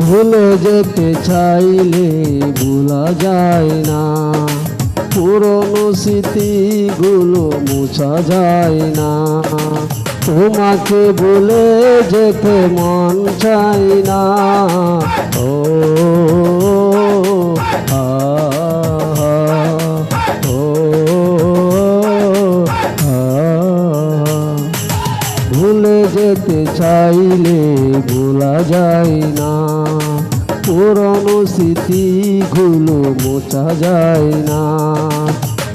ভুলে যেতে চাইলে ভোলা যায় না। পুরনো স্মৃতিগুলো মোছা যায় না। তোমাকে ভুলে যেতে মন চাই না। ও যেতে চাইলে ভোলা যায় না। পুরনো স্মৃতিগুলো মোছা যায় না।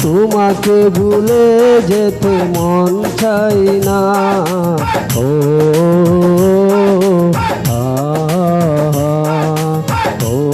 তোমাকে ভুলে যেতে মন চাই না। ও আ, ও,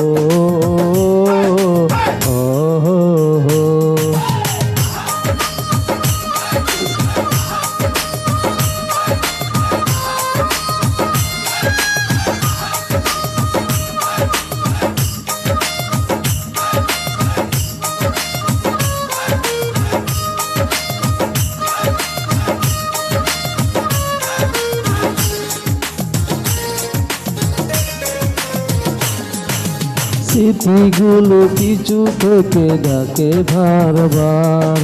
স্মৃতিগুলো কিছু থেকে ডাকে বারবার।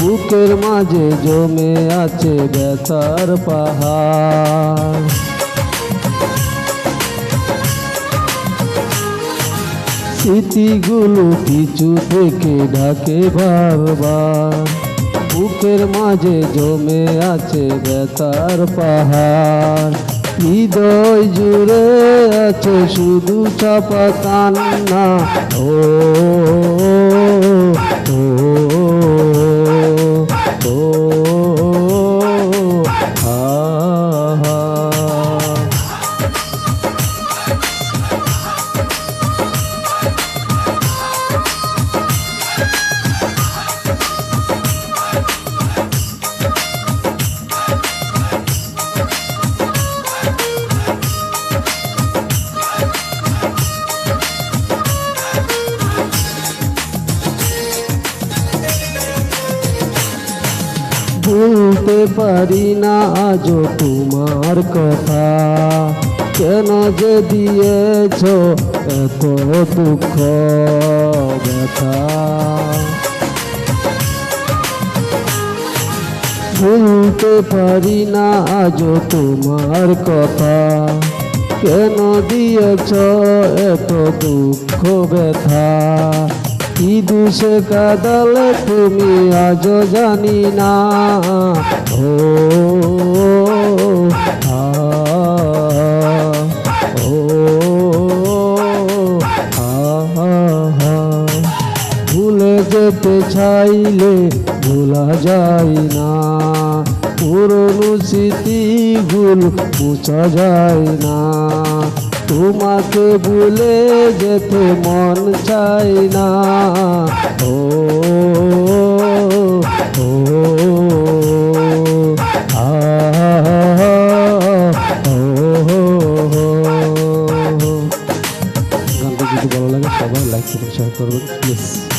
বুকের মাঝে জমে আছে ব্যথার পাহাড়। স্মৃতিগুলো কিছু থেকে ডাকে বারবার। বুকের মাঝে জমে আছে ব্যথার পাহাড়। হৃদয় জুড়ে আছে শুধু চাপা কান্না ও ও ও ভুলতে পারি না আজও তোমার কথা। কেন যে দিয়েছ এত দুঃখ, ব্যথা? ভুলতে পারি না আজও তোমার কথা। কেন দিয়েছ এত দুঃখ, ব্যথা? কি দুষে কাদালে তুমি আজ জানি না? ও ভুলে যেতে চাইলে ভোলা যায় না। পুরনো স্মৃতিগুলো মুছা যায় না। তোমাকে ভুলে যেতে মন চাই না। ও গানটা যদি ভালো লাগে সবাই লাইক করবেন শেয়ার করবেন।